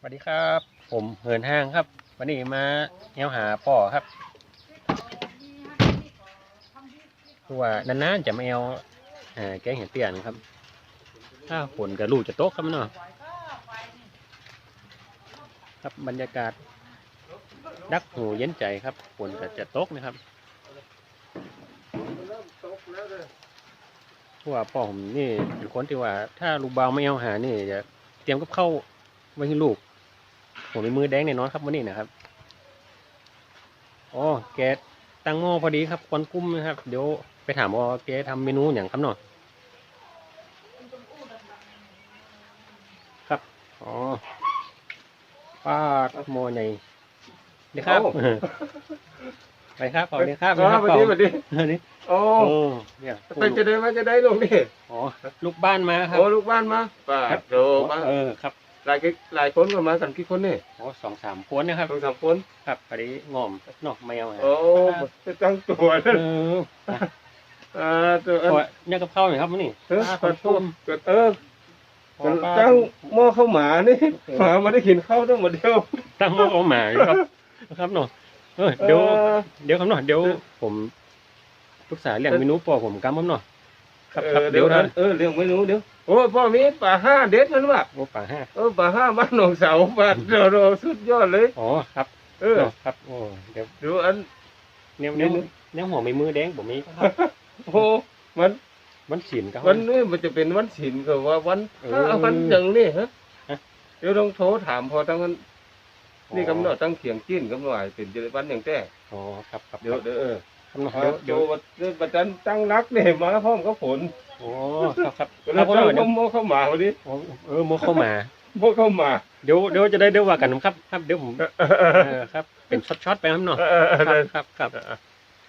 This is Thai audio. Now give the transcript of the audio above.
สวัสดีครับ ผมเหินห้างครับ วันนี้มาแนวหาป่อครับคือว่านานๆจะมาแอวหาแกงเห็ดเตี้ยนครับ ถ้าฝนกับลูกจะตกครับเนาะครับบรรยากาศ ดักหูเย็นใจครับฝนก็จะตกนะครับเพราะว่าพ่อผมนี่เป็นคนที่ว่า ถ้าลูกเบาไม่เอาหานี่จะเตรียมกับเข้าไว้ให้ลูก ผมมีมือแดงแน่นอนครับวันนี้นะครับอ๋อแกตั้งหม้อพอดีครับควันกุ้มนะครับ เดี๋ยวไปถามว่าแกทำเมนูอย่างครับเนาะครับอ๋อป้าดหม้อใหญ่นี่ครับโอ้ไปครับขอบคุณครับอ๋อสวัสดีสวัสดีอันนี้โอ้โอ้เนี่ยเป็นจะได้มาจะได้ลงนี่อ๋อลูกบ้านมาครับโอ้ลูกบ้านมาป้าโดมาเออครับ หลายกี่หลายคนก็มากันกี่คนนี่โอ้สองสามคนนะครับสองสามคนครับพอดีงอมเนอกแมวฮะโอ้จะตั้งตัวเอนั่นออ่าตัวอันขอเนี่ยกับข้าวหน่อยครับมื้อนี่เออปลาขอคนโทต้ษมเกิดเออตั้งหม้อข้าวหมานี่หมามาได้กินข้าวตั้งหมดเดียวตั้งหม้อเอาหมาอยู่ครับครับเนาะเออเดี๋ยวออเดี๋ยวครับเนาะเดี๋ยวผมปรึกษาเรื่องเมนูปอผมกำครับเนาะ ครับครับเออเดี๋ยวนะนะเออเรื่องไม่รู้เดี๋ยวโอ้พ่อมีป่าห้าเด็ดมันว่ะโอ้ป่าห้าเออป่าห้าบ้านหนองเสาป่าเราเราสุดยอดเลยอ๋อครับ เออเนาะครับโอ้เดี๋ยวดูอันแนวแนวเมนูแนวหัวมีมือแดงผมมีครับโอ้มันมันฉินครับวันนี้มันจะเป็นวันศิลป์กับว่าวันเออถ้าเอาวันอย่างนี้ฮะฮะเดี๋ยวต้องโทรถามพอตั้งนั้นนี่กำหนดตั้งเขียงกินกำหนดเป็นจะวันอย่างแต่อ๋อครับครับเดี๋ยวเดี๋ยวเออ ครับเนาะเดี๋เดี๋ยยววเดี๋เดี๋ยยววบัดนั้นตั้งรักเนี่ยมาพร้อมกับฝนโอ้ครับครับแล้วครับตั้งเดี๋ยวโมเข้ามาวันนี้โอ้เออโมเข้ามา โมเข้ามาเดี๋ยวเดี๋ยวจะได้เดี๋ยวว่ากันครับ ครับเดี๋ยวผมเออครับเป็นช็อตๆไปครับเนาะเออเออคเอรับอ ครับครับ